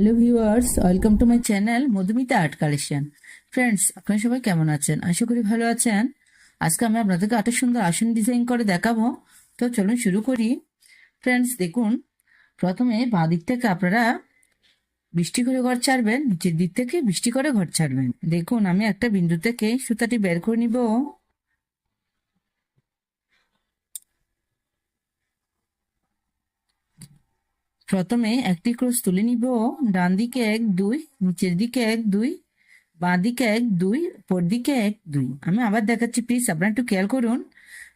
Hello viewers welcome to my channel Madhumita art collection friends আপনারা সবাই কেমন আছেন? আশা করি ভালো আছেন। আজকে আমি আপনাদেরকে এত সুন্দর আসন ডিজাইন করে দেখাবো। তো চলুন শুরু করি। ফ্রেন্ডস দেখুন, প্রথমে বাঁ দিক থেকে আপনারা বৃষ্টি করে ঘর ছাড়বেন, নিচের দিক থেকে বৃষ্টি করে ঘর ছাড়বেন। দেখুন, আমি একটা বিন্দু থেকে সুতাটি বের করে নিব। প্রথমে একটি ক্রস তুলে নিব। ডান দিকে এক, দুই, নিচের দিকে এক, দুই, বাঁ দিকে এক, দুই, উপর দিকে এক, দুই। আমি আবার দেখাচ্ছি প্লিজ আপনারা একটু খেয়াল করুন।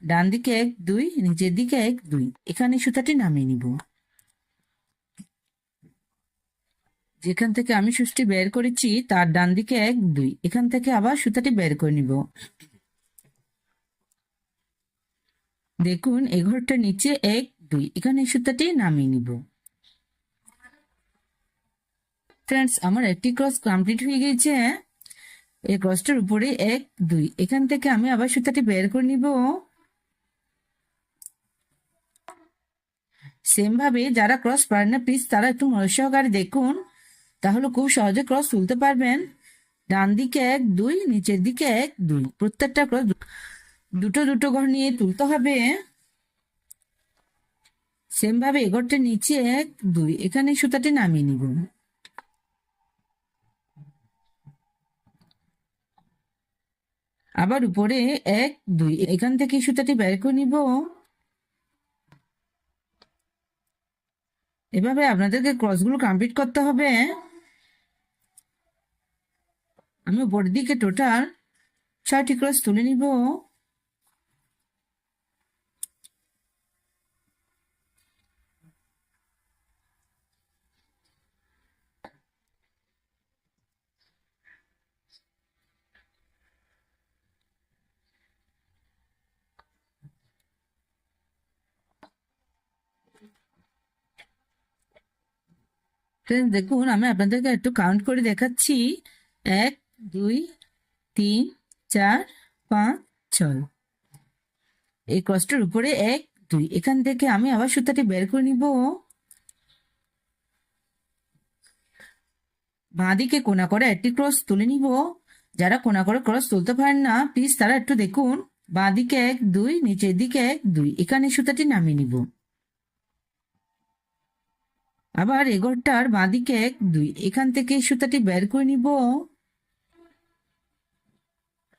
ডান দিকে এক, দুই, নিচের দিকে এক, দুই। এখানে সুতাটি নামিয়ে নিব। যেখান থেকে আমি সুচটি বের করেছি, তার ডান দিকে এক, দুই। এখান থেকে আবার সুতাটি বের করে নিব। দেখুন, এই ঘরটার নিচে এক, দুই। এখানে সুতাটি নামিয়ে নিব। ফ্রেন্ডস আমার একটি ক্রস কমপ্লিট হয়ে গেছে এই ক্রসটার উপরে এক, দুই। এখান থেকে আমি আবার সুতাটি বের করে নিব। সেম ভাবে যারা ক্রস পারেন না প্লিজ তারা একটু মনোজ দেখুন, তাহলে খুব সহজে ক্রস তুলতে পারবেন। ডান দিকে এক, দুই, নিচের দিকে এক, দুই। প্রত্যেকটা ক্রস দুটো দুটো ঘর নিয়ে তুলতে হবে। সেম ভাবে এগরটা নিচে এক, দুই। এখানে সুতাটি নামিয়ে নিব। আবার উপরে এক, দুই, এখান থেকে সুতাটি বের করে নিব। এভাবে আপনাদেরকে ক্রসগুলো কমপ্লিট করতে হবে। আমি উপরের দিকে টোটাল ছয়টি ক্রস তুলে নিব। দেখুন, আমি আপনাদেরকে একটু কাউন্ট করে দেখাচ্ছি। এক, দুই, তিন, চার, পাঁচ, ছয়। এই ক্রসটার উপরে এক, দুই। এখান থেকে আমি আবার সুতাটি বের করে নিব। বাঁদিকে কোনা করে একটি ক্রস তুলে নিব। যারা কোনা করে ক্রস তুলতে পারেন না প্লিজ তারা একটু দেখুন। বাঁদিকে এক, দুই, নিচের দিকে এক, দুই। এখানে সুতাটি নামিয়ে নিব। আবার এগোরটার বাঁদিকে এক দুই, এখান থেকে সুতাটি বের করে নিব।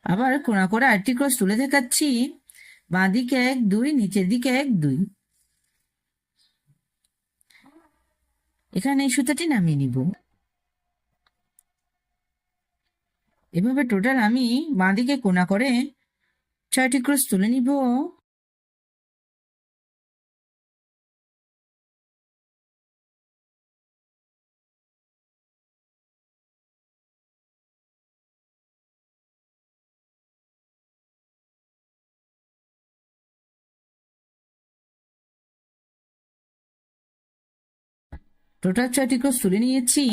আবার কোনা করে আটটি ক্রস তুলে দেখাচ্ছি। বাঁদিকে এক, দুই, নিচের দিকে এক, দুই। এখানে এই সুতাটি নামিয়ে নিব। এভাবে টোটাল আমি বাঁদিকে কোনা করে ছয়টি ক্রস তুলে নিব। টোটাল ছয়টি ক্রস তুলে নিয়েছি।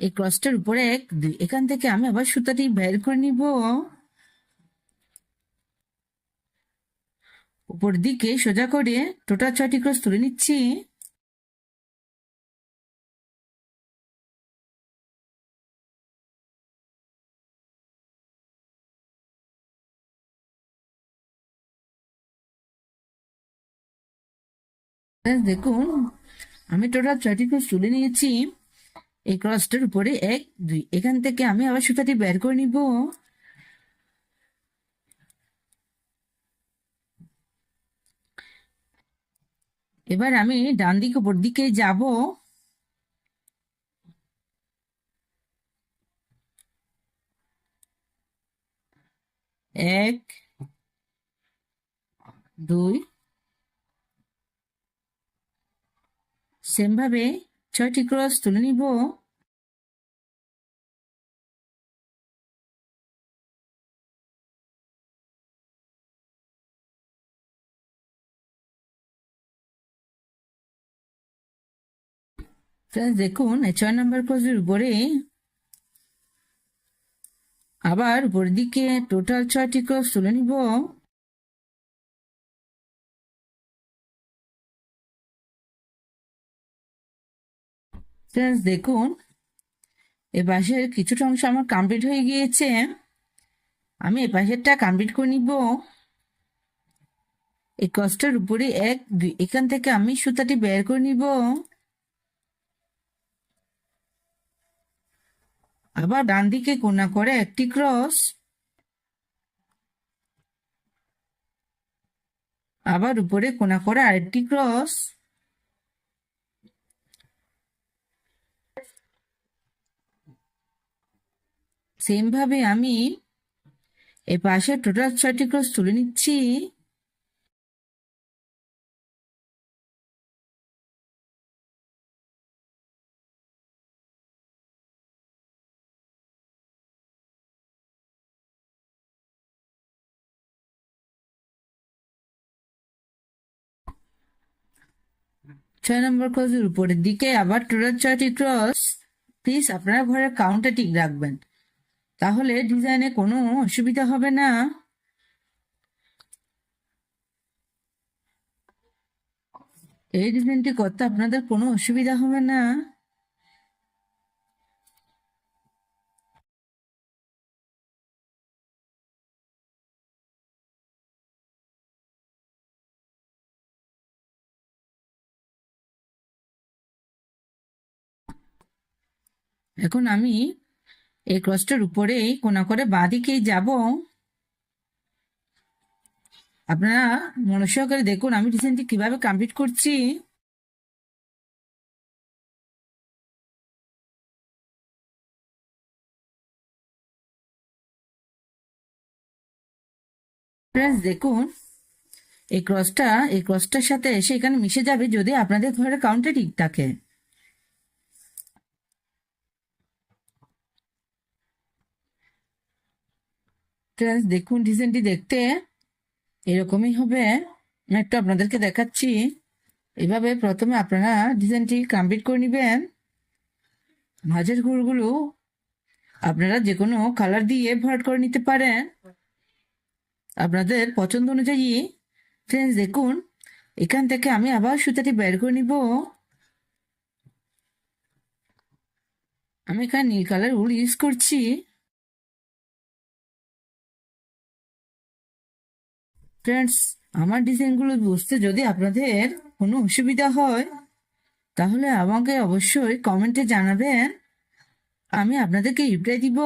এই ক্রসটার উপরে এক দুই এখান থেকে আমি আবার সুতাটি বের করে নিব। উপর দিকে সোজা করে টোটাল ছয়টি ক্রস তুলে নিচ্ছি। দেখুন আমি টোটাল ছয়টি ক্রস তুলে নিয়েছি। এই ক্রসটার উপরে এক, দুই। এখান থেকে আমি আবার সুতাটি বের করে নিব। এবার আমি ডান দিকে, উপর দিকে যাব। এক, দুই। সেম ভাবে ছয়টি ক্রস তুলে নিব। দেখুন ছয় নম্বর ক্রসের উপরে আবার উপরের দিকে টোটাল ছয়টি ক্রস তুলে নিব। ফ্রেন্ডস দেখুন, এ পাশের কিছুটা অংশ আমার কমপ্লিট হয়ে গিয়েছে। আমি এ পাশেরটা কমপ্লিট করে নিব। এই কষ্টের উপরে এক এখান থেকে আমি সুতাটি বের করে নিব। আবার ডান দিকে কোনা করে একটি ক্রস আবার উপরে কোনা করে আরেকটি ক্রস সেম ভাবে আমি এই পাশে টোটাল ছয়টি ক্রস তুলে নিচ্ছি। ছয় নম্বর ক্রসের উপরের দিকে আবার টোটাল ছয়টি ক্রস প্লিজ আপনারা ঘরের কাউন্টে ঠিক রাখবেন। তাহলে ডিজাইনে কোনো অসুবিধা হবে না। এই ডিজাইনটি করতে আপনাদের কোনো অসুবিধা হবে না। এখন আমি এই ক্রসটার উপরেই কোনা করে বাঁদিকেই যাব। আপনারা মনসহকারে দেখুন, আমি ডিজাইনটি কীভাবে কমপ্লিট করছি। দেখুন, এই ক্রসটা, এই ক্রসটার সাথে এসে এখানে মিশে যাবে যদি আপনাদের ঘরের কাউন্টে ঠিক থাকে। ফ্রেন্ডস দেখুন ডিজাইনটি দেখতে। এরকমই হবে। আমি একটু আপনাদেরকে দেখাচ্ছি। এভাবে প্রথমে আপনারা ডিজাইনটি কমপ্লিট করে নেবেন। মাঝের ঘুরগুলো আপনারা যে কোনো কালার দিয়ে ভরাট করে নিতে পারেন। আপনাদের পছন্দ অনুযায়ী। ফ্রেন্ডস দেখুন, এখান থেকে আমি আবার সুতাটি বের করে নিব। আমি এখানে নীল কালার উল ইউজ করছি। ফ্রেন্ডস আমার ডিজাইনগুলো বুঝতে যদি আপনাদের কোনো অসুবিধা হয়, তাহলে আমাকে অবশ্যই কমেন্টে জানাবেন। আমি আপনাদেরকে রিপ্লাই দিব।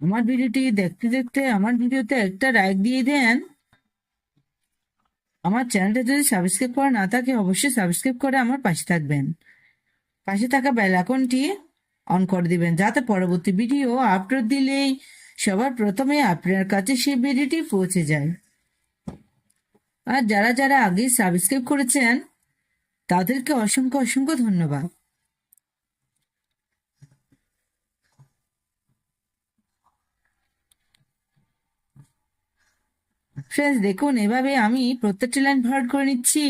আমার ভিডিওটি দেখতে দেখতে আমার ভিডিওতে একটা লাইক দিয়ে দেন। আমার চ্যানেলটা যদি সাবস্ক্রাইব করা না থাকে, অবশ্যই সাবস্ক্রাইব করে আমার পাশে থাকবেন। পাশে থাকা বেল আইকনটি অন করে দিবেন, যাতে পরবর্তী ভিডিও আপলোড দিলেই সবার প্রথমে আপনার কাছে সেই ভিডিওটি পৌঁছে যায়। আর যারা যারা আগে সাবস্ক্রাইব করেছেন, তাদেরকে অসংখ্য অসংখ্য ধন্যবাদ। ফ্রেন্ডস দেখুন, এভাবে আমি প্রত্যেকটি লাইন ভরাট করে নিচ্ছি।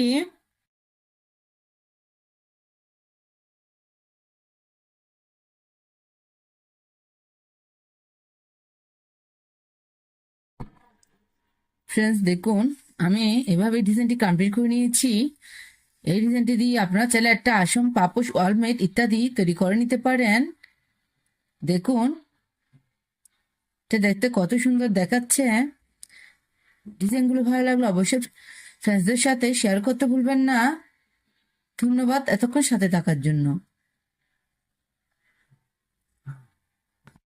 ফ্রেন্ডস দেখুন, আমি এভাবে ডিজাইনটি কমপ্লিট করে নিয়েছি। এই ডিজাইনটি দিয়ে আপনারা চাইলে একটা আসম পাপোশ ওয়ালমেট ইত্যাদি তৈরি করে নিতে পারেন। দেখুন, এটা দেখতে কত সুন্দর দেখাচ্ছে। ডিজাইনগুলো ভালো লাগল, অবশ্যই ফ্রেন্ডসদের সাথে শেয়ার করতে ভুলবেন না। ধন্যবাদ এতক্ষণ সাথে থাকার জন্য।